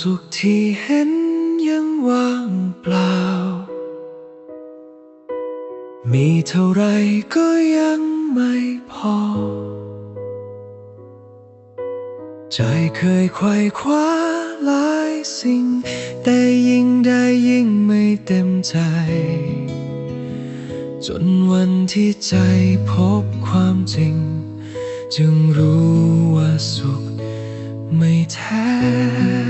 สุขที่เห็นยังว่างเปล่า มีเท่าไรก็ยังไม่พอ ใจเคยไขว่คว้าหลายสิ่ง แต่ยิ่งได้ยิ่งไม่เต็มใจ จนวันที่ใจพบความจริง จึงรู้ว่าสุขไม่แท้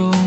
ทุ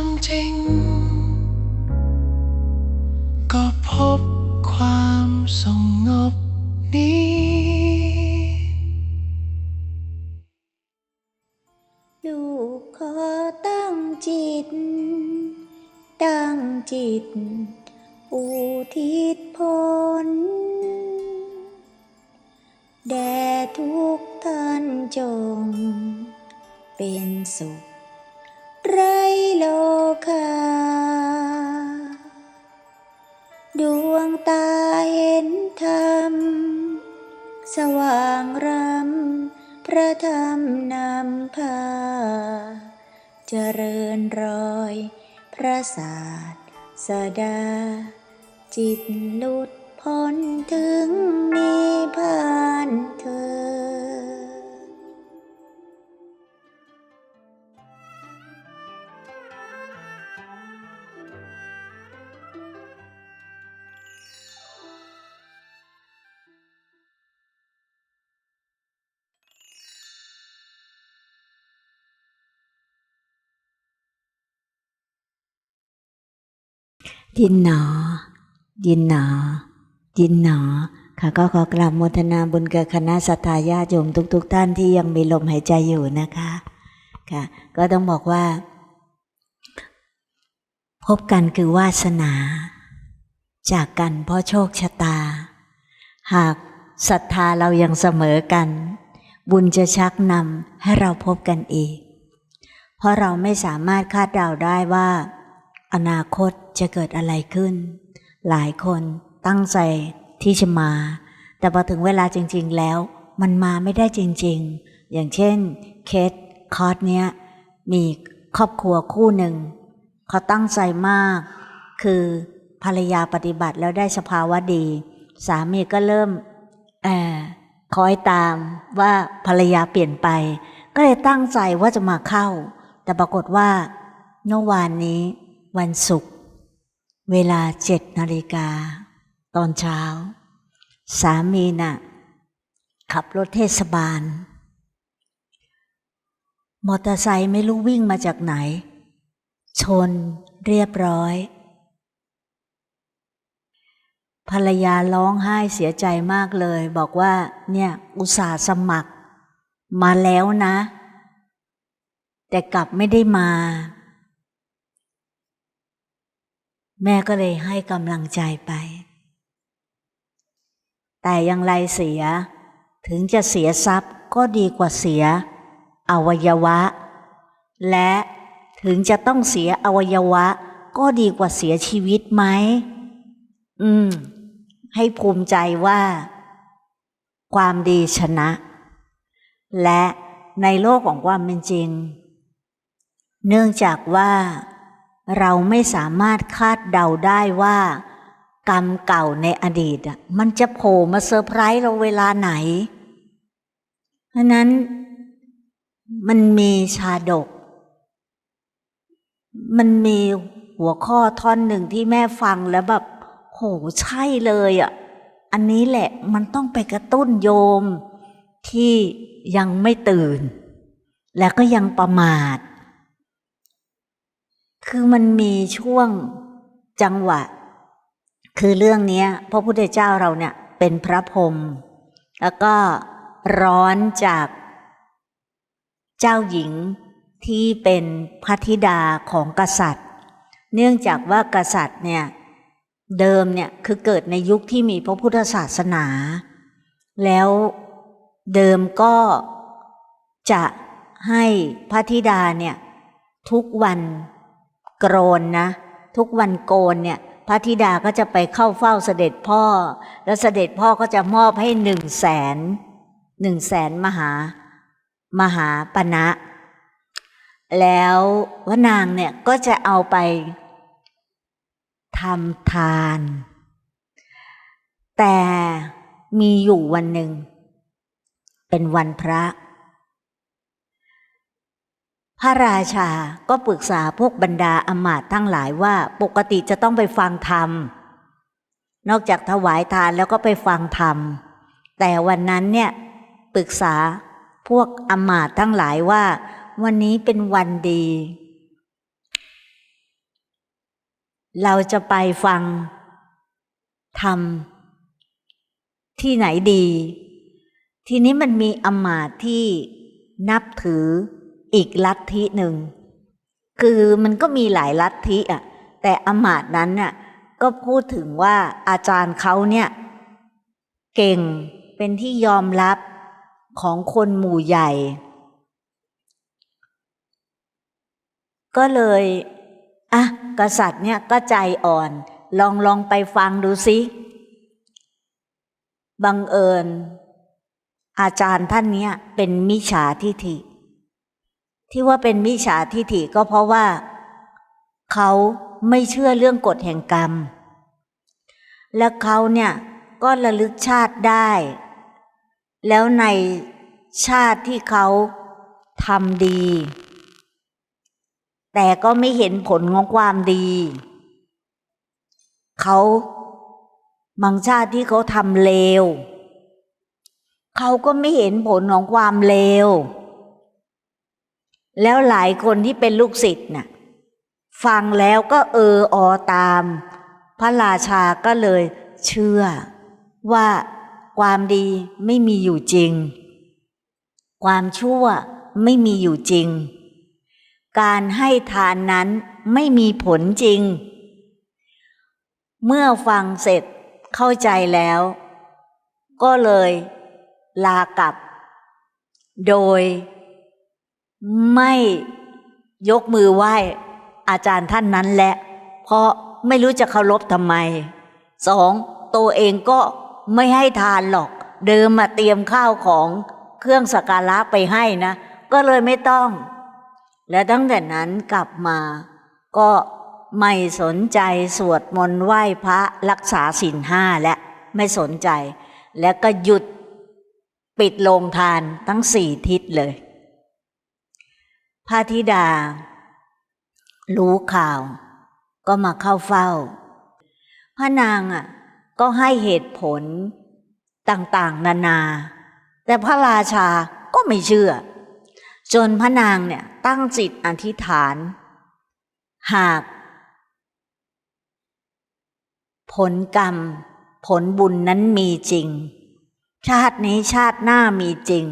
ความจริง ก็พบ ดินหนอ ดินหนอ ดินหนอ ค่ะก็ขอกราบโมทนาบุญกับคณะสัตยาญาติโยมทุกๆท่านที่ยังมีลมหายใจอยู่นะคะ ค่ะ ก็ต้องบอกว่า พบกันคือวาสนา จากกันเพราะโชคชะตา หากศรัทธาเรายังเสมอกัน บุญจะชักนำให้เราพบกันอีก เพราะเราไม่สามารถคาดเดาได้ว่า อนาคตจะเกิดอะไรขึ้น หลายคนตั้งใจที่จะมา แต่พอถึงเวลาจริง ๆ แล้ว มันมาไม่ได้จริง ๆ อย่างเช่นเคสคอร์สเนี้ยมีครอบครัวคู่หนึ่งเขาตั้งใจมาก คือภรรยาปฏิบัติแล้วได้สภาวะดี สามีก็เริ่มเออคอยตามว่าภรรยาเปลี่ยนไป ก็เลยตั้งใจว่าจะมาเข้า แต่ปรากฏว่าเมื่อวานนี้ วันศุกร์เวลาเจ็ดนาฬิกา ตอนเช้า สามีน่ะ ขับรถเทศบาล มอเตอร์ไซค์ไม่รู้วิ่งมาจากไหน ชนเรียบร้อย ภรรยาร้องไห้เสียใจมากเลย บอกว่า เนี่ย อุตส่าห์สมัคร มาแล้วนะ แต่กลับไม่ได้มา แม่ก็เลยให้กำลังใจไป แต่อยังไรเสีย ถึงจะเสียทรัพย์ก็ดีกว่าเสีย อวัยวะ และถึงจะต้องเสียอวัยวะ ก็ดีกว่าเสียชีวิตไหม อืม ให้ภูมิใจว่า ความดีชนะ และในโลกของความเป็นจริง เนื่องจากว่า เราไม่สามารถคาดเดาได้ว่า กรรมเก่าในอดีตอะมันจะโผล่มาเซอร์ไพรส์เราเวลาไหน เพราะนั้นมันมีชาดก มันมีหัวข้อท่อนหนึ่งที่แม่ฟังแล้วแบบโหใช่เลยอะ อันนี้แหละมันต้องไปกระตุ้นโยมที่ยังไม่ตื่น และก็ยังประมาท คือมันมีช่วงจังหวะ คือเรื่องนี้พระพุทธเจ้าเราเนี่ยเป็นพระพรหมแล้วก็ร้อนจากเจ้าหญิงที่เป็นพระธิดาของกษัตริย์ เนื่องจากว่ากษัตริย์เนี่ยเดิมเนี่ยคือเกิดในยุคที่มีพระพุทธศาสนา แล้วเดิมก็จะให้พระธิดาเนี่ยทุกวัน โกรนนะ ทุกวันโกนเนี่ยพระธิดาก็จะไปเข้าเฝ้าเสด็จพ่อ แล้วเสด็จพ่อก็จะมอบให้หนึ่งแสนหนึ่งแสนมหามหาปณะแล้วพระนางเนี่ยก็จะเอาไปทำทาน แต่มีอยู่วันหนึ่ง เป็นวันพระ พระราชาก็ปรึกษาพวกบรรดาอมาตย์ทั้งหลายว่าปกติจะต้องไปฟังธรรม นอกจากถวายทานแล้วก็ไปฟังธรรม แต่วันนั้นเนี่ยปรึกษาพวกอมาตย์ทั้งหลายว่า วันนี้เป็นวันดี เราจะไปฟังธรรม ที่ไหนดี ทีนี้มันมีอมาตย์ที่นับถือ อีกลัทธิหนึ่ง คือมันก็มีหลายลัทธิอะ แต่อมาตนั้นน่ะก็พูดถึงว่าอาจารย์เขาเนี่ย เก่งเป็นที่ยอมรับของคนหมู่ใหญ่ ก็เลยอะกษัตริย์เนี่ยก็ใจอ่อน ลองลองไปฟังดูสิบังเอิญ อาจารย์ท่านเนี้ยเป็นมิจฉาทิฐิ ที่ว่าเป็นมิจฉาทิฐิก็เพราะว่า เขาไม่เชื่อเรื่องกฎแห่งกรรม และเขาเนี่ยก็ระลึกชาติได้ แล้วในชาติที่เขาทำดี แต่ก็ไม่เห็นผลของความดี เขาบางชาติที่เขาทำเลว เขาก็ไม่เห็นผลของความเลว แล้วหลายคนที่เป็นลูกศิษย์น่ะฟังแล้วก็เอออตาม พระราชาก็เลยเชื่อว่าความดีไม่มีอยู่จริง ความชั่วไม่มีอยู่จริง การให้ทานนั้นไม่มีผลจริง เมื่อฟังเสร็จเข้าใจแล้ว ก็เลยลากลับ โดย ไม่ยกมือไหว้อาจารย์ท่านนั้นแหละ เพราะไม่รู้จะเคารพทำไมสองตัวเองก็ไม่ให้ทานหรอก เดิมมาเตรียมข้าวของเครื่องสักการะไปให้นะ ก็เลยไม่ต้อง และตั้งแต่นั้นกลับมา ก็ไม่สนใจสวดมนต์ไหว้พระรักษาศีลห้าและไม่สนใจ แล้วก็หยุดปิดโรงทานทั้งสี่ทิศเลย พระธิดา รู้ข่าว ก็มาเข้าเฝ้า พระนางอะก็ให้เหตุผลต่างๆ นานา แต่พระราชาก็ไม่เชื่อ จนพระนางเนี่ยตั้งจิตอธิษฐาน หาก ผลกรรม ผลบุญนั้นมีจริง ชาตินี้ชาติหน้ามีจริง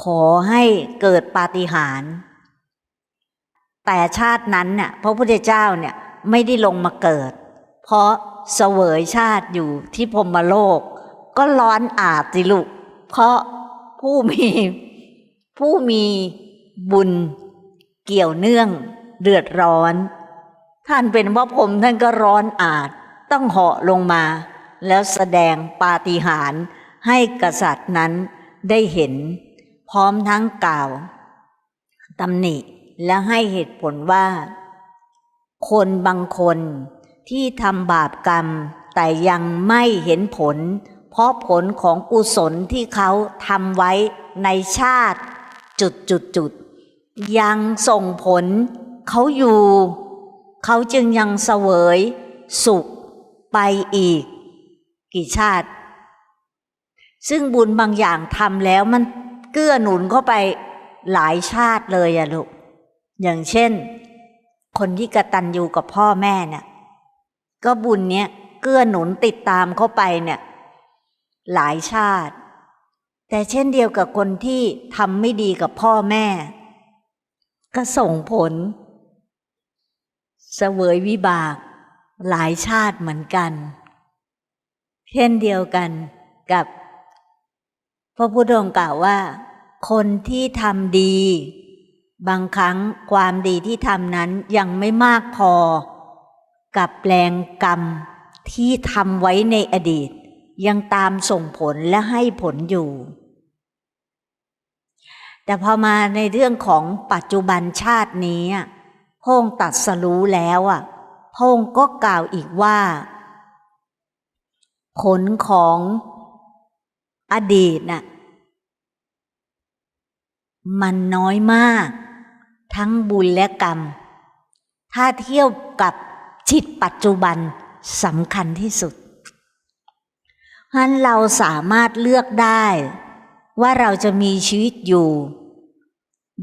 ขอให้เกิดปาฏิหาริย์แต่ชาตินั้นเนี่ยพระพุทธเจ้าเนี่ยไม่ได้ลงมาเกิด เพราะเสวยชาติอยู่ที่พรมโลก ก็ร้อนอาบสิลูกเพราะผู้มีผู้มีบุญเกี่ยวเนื่องเดือดร้อน ท่านเป็นพระพรหมท่านก็ร้อนอาจต้องเหาะลงมา แล้วแสดงปาฏิหาริย์ให้กษัตริย์นั้นได้เห็น พร้อมทั้งกล่าวตำหนิและให้เหตุผลว่า คนบางคนที่ทำบาปกรรมแต่ยังไม่เห็นผล เพราะผลของกุศลที่เขาทำไว้ในชาติ จุดจุดจุดยังส่งผล เขาอยู่ เขาจึงยังเสวย สุขไปอีก กี่ชาติ ซึ่งบุญบางอย่างทำแล้วมัน เกื้อหนุนเข้าไปหลายชาติเลยอะลูก อย่างเช่น คนที่กระตันอยู่กับพ่อแม่เนี่ยก็บุญเนี้ยเกื้อหนุนติดตามเข้าไปเนี่ย หลายชาติ แต่เช่นเดียวกับคนที่ทำไม่ดีกับพ่อแม่ ก็ส่งผลเสวยวิบาก หลายชาติเหมือนกัน เช่นเดียวกันกับ พระพุทธองค์กล่าวว่า คนที่ทำดี บางครั้งความดีที่ทำนั้นยังไม่มากพอ กับแรงกรรมที่ทำไว้ในอดีต ยังตามส่งผลและให้ผลอยู่ แต่พอมาในเรื่องของปัจจุบันชาตินี้พงตัดสรู้แล้วอะพงก็กล่าวอีกว่า ผลของ อดีตน่ะมันน้อยมาก ทั้งบุญและกรรม ถ้าเทียบกับจิตปัจจุบันสำคัญที่สุดเพราะฉะนั้นเราสามารถเลือกได้ ว่าเราจะมีชีวิตอยู่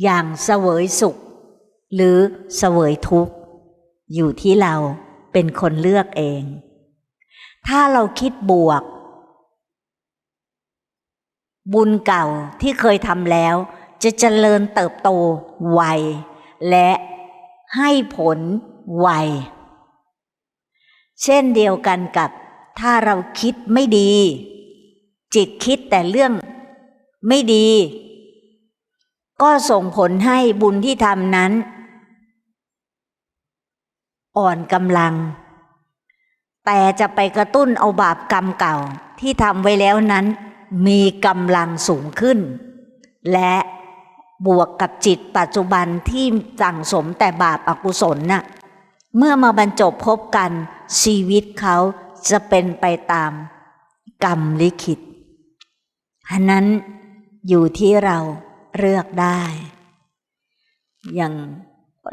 อย่างเสวยสุข หรือเสวยทุกข์ อยู่ที่เราเป็นคนเลือกเอง ถ้าเราคิดบวก บุญเก่าที่เคยทำแล้ว จะเจริญเติบโตไวและให้ผลไวเช่นเดียวกันกับถ้าเราคิดไม่ดี จิตคิดแต่เรื่องไม่ดี ก็ส่งผลให้บุญที่ทำนั้น อ่อนกำลัง แต่จะไปกระตุ้นเอาบาปกรรมเก่าที่ทำไว้แล้วนั้น มีกำลังสูงขึ้น และบวกกับจิตปัจจุบันที่สั่งสมแต่บาปอากุศลน่ะเมื่อมาบรรจบพบกันชีวิตเขาจะเป็นไปตามกรรมลิขิตฉะนั้นอยู่ที่เราเลือกได้ อย่าง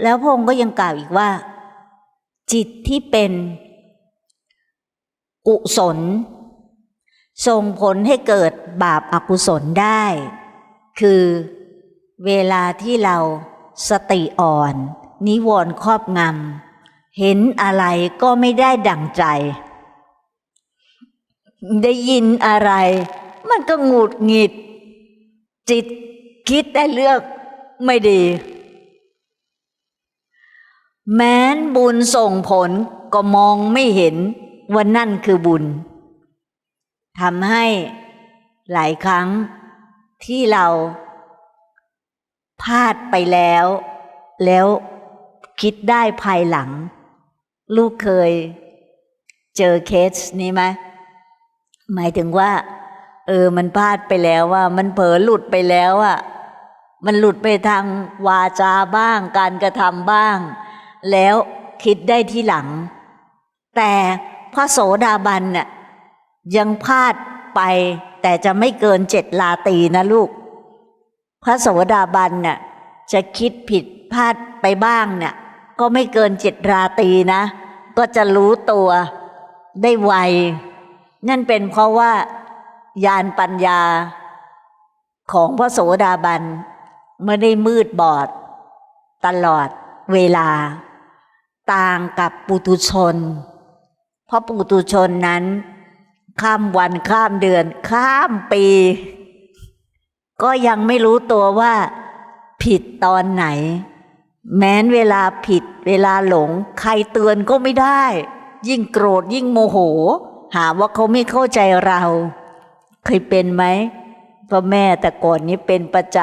แล้วพงค์ก็ยังกล่าวอีกว่า จิตที่เป็นกุศล ส่งผลให้เกิดบาปอากุศลได้ คือเวลาที่เราสติอ่อน นิวรณ์ครอบงำเห็นอะไรก็ไม่ได้ดั่งใจ ได้ยินอะไร มันก็หงุดหงิด จิตคิดได้เลือกไม่ดี แม้นบุญส่งผลก็มองไม่เห็นว่านั่นคือบุญ ทำให้หลายครั้งที่เราพลาดไปแล้ว แล้วคิดได้ภายหลัง ลูกเคยเจอเคสนี้ไหมหมายถึงว่า เออมันพลาดไปแล้วว่า มันเผลอหลุดไปแล้วอะมันหลุดไปทางวาจาบ้าง การกระทำบ้าง แล้วคิดได้ที่หลัง แต่พระโสดาบันน่ะ ยังพลาดไป แต่จะไม่เกินเจ็ดลาตีนะลูก พระโสดาบันน่ะจะคิดผิดพลาดไปบ้างเนี่ยก็ไม่เกินเจ็ดราตีนะ ก็จะรู้ตัวได้ไว นั่นเป็นเพราะว่าญาณปัญญาของพระโสดาบันไม่ได้มืดบอด ตลอดเวลา ต่างกับปุถุชน เพราะปุตุชนนั้น ข้ามวันข้ามเดือน ข้ามปี ก็ยังไม่รู้ตัวว่า ผิดตอนไหน แม้นเวลาผิด เวลาหลง ใครเตือนก็ไม่ได้ ยิ่งโกรธยิ่งโมโห หาว่าเขาไม่เข้าใจเรา เคยเป็นไหมพ่อแม่แต่ก่อนนี้เป็นประจ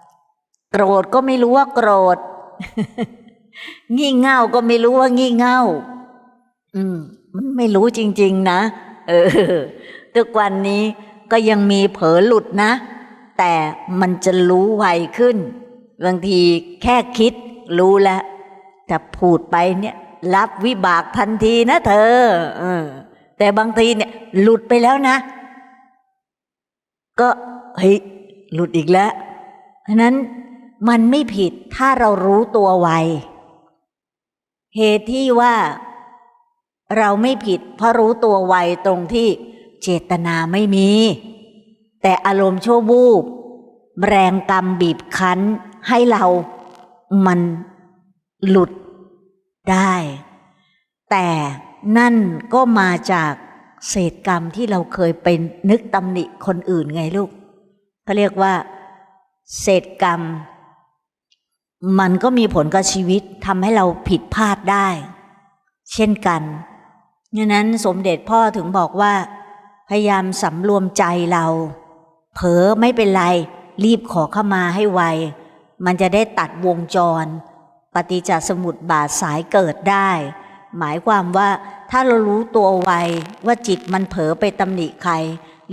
ำโกรธก็ไม่รู้ว่าโกรธ งี่เง่าก็ไม่รู้ว่างี่เง่า อืม มันไม่รู้จริง ๆ นะ เออทุกวันนี้ก็ยังมีเผลอหลุดนะ แต่มันจะรู้ไวขึ้น บางทีแค่คิดรู้แล้วแต่พูดไปเนี่ย รับวิบากทันทีนะเธอเออแต่บางทีเนี่ยหลุดไปแล้วนะ ก็เฮ้ยหลุดอีกแล้วเพราะนั้นมันไม่ผิดถ้าเรารู้ตัวไวเหตุที่ว่า เราไม่ผิดเพราะรู้ตัวไวตรงที่เจตนาไม่มี แต่อารมณ์ชั่ววูบ แรงกรรมบีบคั้นให้เรามันหลุดได้ แต่นั่นก็มาจากเศษกรรมที่เราเคยเป็นนึกตำหนิคนอื่นไงลูกเขาเรียกว่า เศษกรรม มันก็มีผลกับชีวิตทำให้เราผิดพลาดได้ เช่นกัน ดังนั้นสมเด็จพ่อถึงบอกว่า พยายามสำรวมใจเรา เผลอไม่เป็นไร รีบขอเข้ามาให้ไว มันจะได้ตัดวงจร ปฏิจจสมุติบาทสายเกิดได้ หมายความว่าถ้าเรารู้ตัวไวว่าจิตมันเผลอไปตำหนิใคร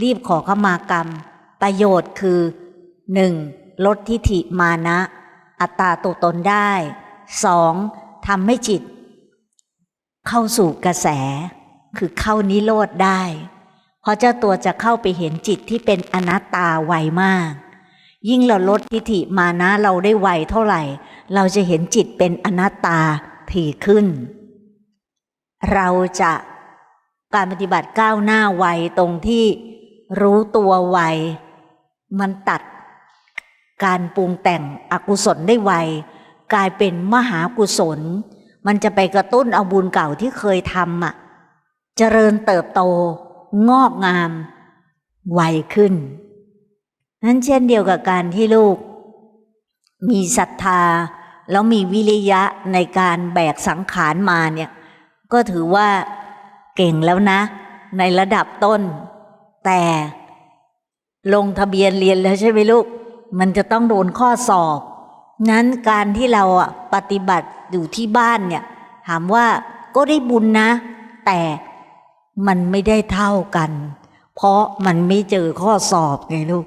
รีบขอเข้ามากรรม ประโยชน์คือหนึ่งลดทิฐิมานะ อัตตาตัวตนได้สองทำให้จิต เข้าสู่กระแส คือเข้านิโรธได้ เพราะเจ้าตัวจะเข้าไปเห็นจิตที่เป็นอนัตตาไวมาก ยิ่งเราลดทิฏฐิมานะเราได้ไวเท่าไหร่ เราจะเห็นจิตเป็นอนัตตาถี่ขึ้น เราจะการปฏิบัติก้าวหน้าไวตรงที่รู้ตัวไวมันตัดการปรุงแต่งอกุศลได้ไวกลายเป็นมหากุศล มันจะไปกระตุ้นเอาบุญเก่าที่เคยทำอะ เจริญเติบโต งอกงาม ไวขึ้น นั้นเช่นเดียวกับการที่ลูก มีศรัทธา แล้วมีวิริยะในการแบกสังขารมาเนี่ย ก็ถือว่าเก่งแล้วนะ ในระดับต้น แต่ลงทะเบียนเรียนแล้วใช่ไหมลูก มันจะต้องโดนข้อสอบ นั้นการที่เราอะปฏิบัติ อยู่ที่บ้านเนี่ย ถามว่าก็ได้บุญนะ แต่มันไม่ได้เท่ากัน เพราะมันไม่เจอข้อสอบไงลูก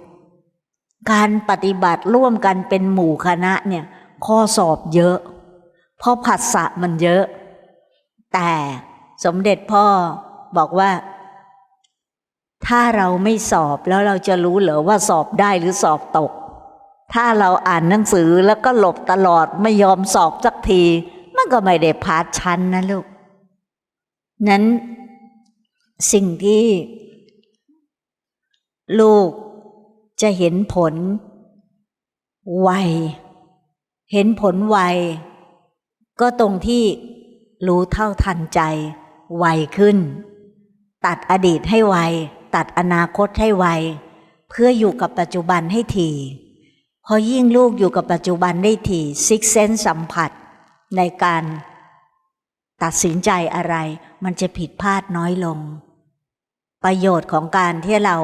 การปฏิบัติร่วมกันเป็นหมู่คณะเนี่ย ข้อสอบเยอะ เพราะผัสสะมันเยอะ แต่สมเด็จพ่อบอกว่า ถ้าเราไม่สอบแล้วเราจะรู้เหรอว่าสอบได้หรือสอบตก ถ้าเราอ่านหนังสือแล้วก็หลบตลอดไม่ยอมสอบสักที มันก็ไม่ได้พาชั้นนะลูก นั้นสิ่งที่ ลูกจะเห็นผลไวเห็นผลไวก็ตรงที่รู้เท่าทันใจ ไวขึ้น ตัดอดีตให้ไว ตัดอนาคตให้ไว เพื่ออยู่กับปัจจุบันให้ถี่ พอยิ่งลูกอยู่กับปัจจุบันได้ถี่ซิกเซนสัมผัส ในการตัดสินใจอะไร มันจะผิดพลาดน้อยลง ประโยชน์ของการที่เรา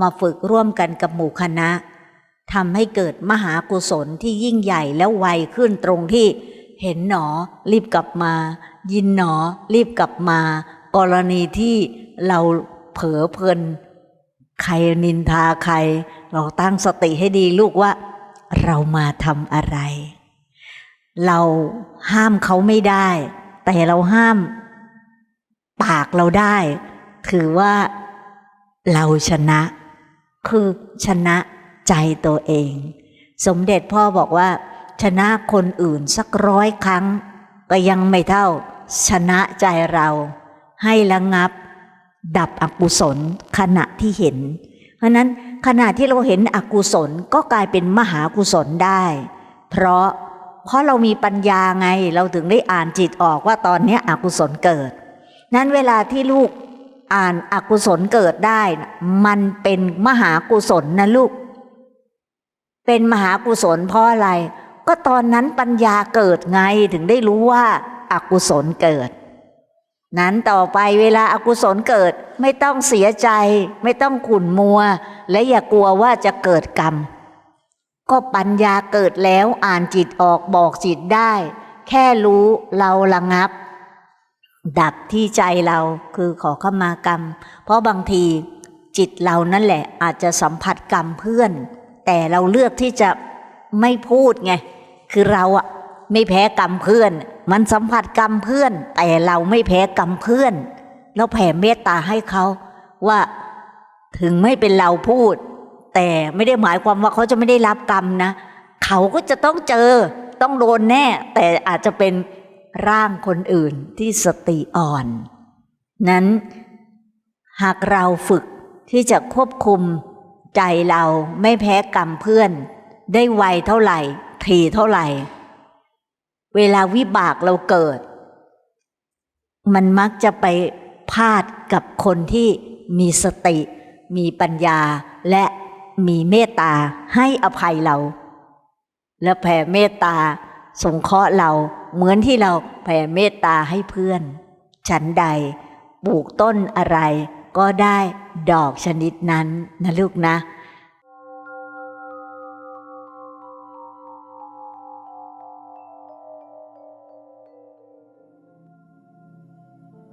มาฝึกร่วมกันกับหมู่คณะทำให้เกิดมหากุศลที่ยิ่งใหญ่แล้วไวขึ้นตรงที่เห็นหนอ รีบกลับมา ยินหนอ รีบกลับมา กรณีที่เราเผลอเพลินใครนินทาใคร เราตั้งสติให้ดีลูกว่า เรามาทำอะไร เราห้ามเขาไม่ได้ แต่เราห้ามปากเราได้ ถือว่าเราชนะ คือชนะใจตัวเอง สมเด็จพ่อบอกว่า ชนะคนอื่นสักร้อยครั้ง ก็ยังไม่เท่า ชนะใจเรา ให้ระงับ ดับอกุศลขณะที่เห็น เพราะนั้น ขณะที่เราเห็นอกุศลก็กลายเป็นมหากุศลได้ เพราะเพราะเรามีปัญญาไงเราถึงได้อ่านจิตออกว่าตอนนี้อกุศลเกิด นั้นเวลาที่ลูกอ่านอกุศลเกิดได้ มันเป็นมหากุศลนะลูก เป็นมหากุศลเพราะอะไร ก็ตอนนั้นปัญญาเกิดไงถึงได้รู้ว่าอากุศลเกิด นั้นต่อไปเวลาอากุศลเกิดไม่ต้องเสียใจ ไม่ต้องขุ่นมัว และอย่ากลัวว่าจะเกิดกรรม ก็ปัญญาเกิดแล้วอ่านจิตออกบอกจิตได้ แค่รู้เราระงับ ดับที่ใจเราคือขอขมากรรม เพราะบางทีจิตเรานั่นแหละอาจจะสัมผัสกรรมเพื่อน แต่เราเลือกที่จะไม่พูดไง คือเราอะ ไม่แพ้กรรมเพื่อน มันสัมผัสกรรมเพื่อน แต่เราไม่แพ้กรรมเพื่อน แล้วแผ่เมตตาให้เขาว่าถึงไม่เป็นเราพูด แต่ไม่ได้หมายความว่าเขาจะไม่ได้รับกรรมนะ เขาก็จะต้องเจอต้องโดนแน่ แต่อาจจะเป็นร่างคนอื่นที่สติอ่อน นั้นหากเราฝึกที่จะควบคุมใจเราไม่แพ้กรรมเพื่อน ได้ไวเท่าไหร่ ทีเท่าไหร่ เวลาวิบากเราเกิด มันมักจะไปพาดกับคนที่มีสติ มีปัญญาและมีเมตตาให้อภัยเรา และแผ่เมตตาสงเคราะห์เราเหมือนที่เราแผ่เมตตาให้เพื่อน ฉันใดปลูกต้นอะไรก็ได้ดอกชนิดนั้นนะลูกนะ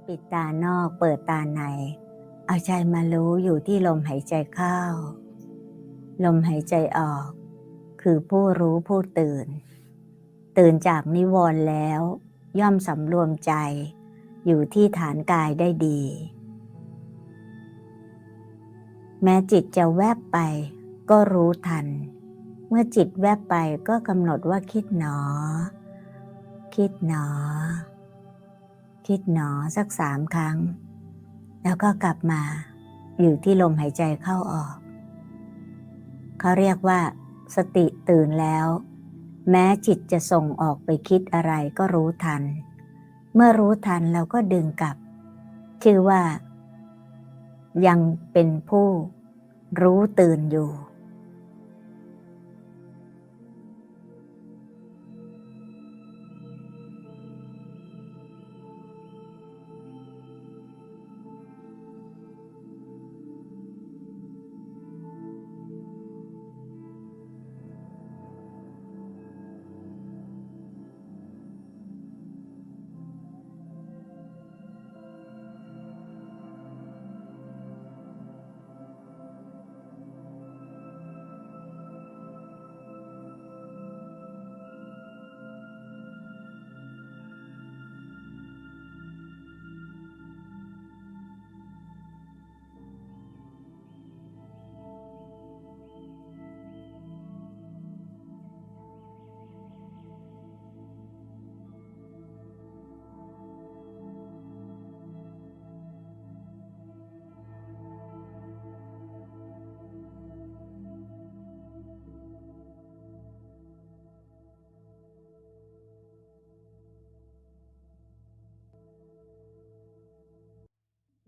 ปิดตานอกเปิดตาใน เอาใจมารู้อยู่ที่ลมหายใจเข้า ลมหายใจออก คือผู้รู้ผู้ตื่น ตื่นจากนิวรณ์แล้ว ย่อมสำรวมใจ อยู่ที่ฐานกายได้ดี แม้จิตจะแวบไปก็รู้ทัน เมื่อจิตแวบไปก็กำหนดว่าคิดหนอ คิดหนอ คิดหนอสักสามครั้ง แล้วก็กลับมา อยู่ที่ลมหายใจเข้าออก เขาเรียกว่า สติตื่นแล้ว แม้จิตจะส่งออกไปคิดอะไรก็รู้ทัน เมื่อรู้ทันเราก็ดึงกลับ ชื่อว่า ยังเป็นผู้รู้ตื่นอยู่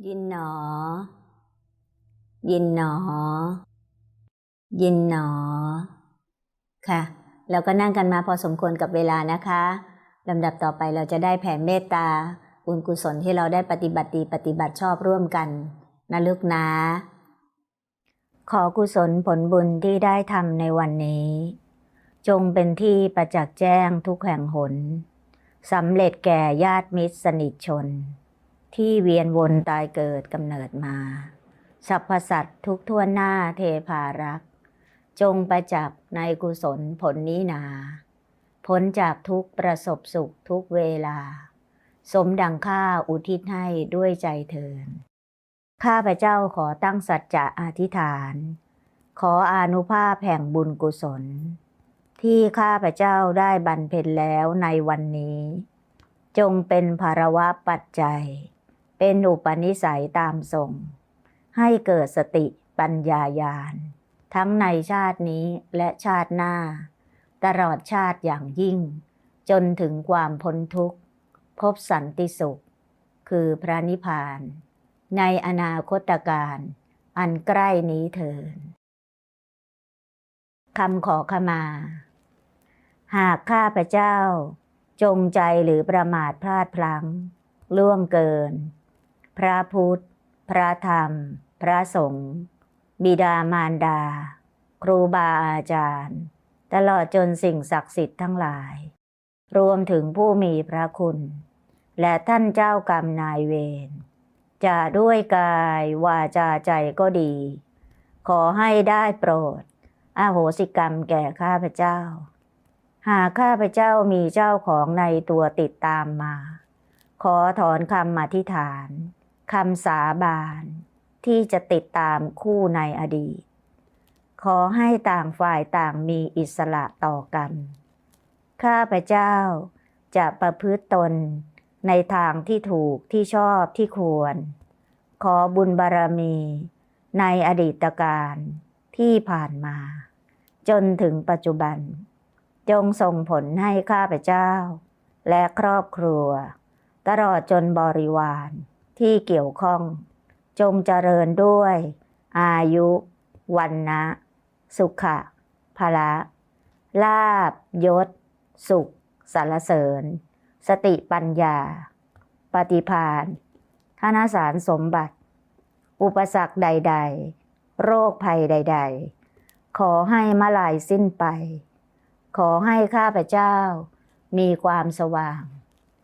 ยินหนอ ยินหนอ ยินหนอ ค่ะ เราก็นั่งกันมาพอสมควรกับเวลานะคะลำดับต่อไปเราจะได้แผ่เมตตาบุญกุศลที่เราได้ปฏิบัติดีปฏิบัติชอบร่วมกันนะลูกนะ ขอกุศลผลบุญที่ได้ทำในวันนี้ จงเป็นที่ประจักษ์แจ้งทุกแห่งหนสำเร็จแก่ญาติมิตรสนิทชน ที่เวียนวนตายเกิดกำเนิดมาสรรพสัตว์ทุกทั่วหน้าเทพารักษ์จงประจักษ์ในกุศลผลนี้นาพ้นจากทุกประสบสุขทุกเวลา สมดังข้าอุทิศให้ด้วยใจเทิน ข้าพระเจ้าขอตั้งสัจจะอธิษฐาน ขออนุภาพแห่งบุญกุศล ที่ข้าพระเจ้าได้บรรเพ็ญแล้วในวันนี้ จงเป็นภารวะปัจจัย เป็นอุปนิสัยตามส่งให้เกิดสติปัญญาญาณ ทั้งในชาตินี้และชาติหน้า ตลอดชาติอย่างยิ่ง จนถึงความพ้นทุกข์ พบสันติสุข คือพระนิพพาน ในอนาคตการอันใกล้นี้เถิดคำขอขมา หากข้าพระเจ้า จงใจหรือประมาทพลาดพลั้ง ล่วงเกิน พระพุทธ พระธรรม พระสงฆ์บิดามารดา ครูบาอาจารย์ ตลอดจนสิ่งศักดิ์สิทธิ์ทั้งหลาย รวมถึงผู้มีพระคุณ และท่านเจ้ากรรมนายเวรจะด้วยกายวาจาใจก็ดี ขอให้ได้โปรดอโหสิกรรมแก่ข้าพเจ้า หากข้าพเจ้ามีเจ้าของในตัวติดตามมา ขอถอนคำอธิษฐาน คำสาบานที่จะติดตามคู่ในอดีต ขอให้ต่างฝ่ายต่างมีอิสระต่อกัน ข้าพเจ้าจะประพฤติตนในทางที่ถูกที่ชอบที่ควร ขอบุญบารมี ในอดีตการที่ผ่านมา จนถึงปัจจุบัน จงส่งผลให้ข้าพเจ้า และครอบครัว ตลอดจนบริวาร ที่เกี่ยวข้อง จงเจริญด้วย อายุวันนะ สุขะพละ ลาบยศ สุขสรรเสริญ สติปัญญา ปฏิภาณธนสารสมบัติ อุปสรรคใด ๆ โรคภัยใด ๆ ขอให้มาลายสิ้นไป ขอให้ข้าพเจ้ามีความสว่าง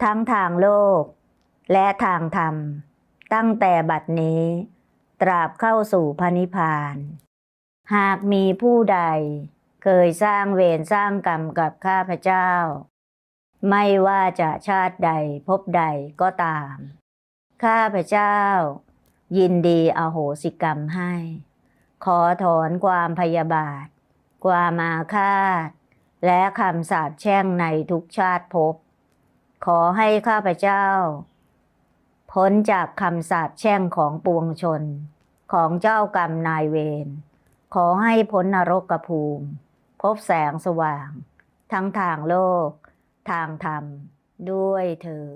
ทั้งทางโลก และทางธรรม ตั้งแต่บัดนี้ ตราบเข้าสู่พระนิพพาน หากมีผู้ใด เคยสร้างเวรสร้างกรรมกับข้าพเจ้า ไม่ว่าจะชาติใดพบใดก็ตาม ข้าพเจ้า ยินดีอโหสิกรรมให้ ขอถอนความพยาบาท ความอาฆาต และคำสาปแช่งในทุกชาติภพขอให้ข้าพเจ้า พ้นจากคำสาปแช่งของปวงชน ของเจ้ากรรมนายเวร ขอให้พ้นนรกภูมิ พบแสงสว่าง ทั้งทางโลก ทางธรรม ด้วยเธอ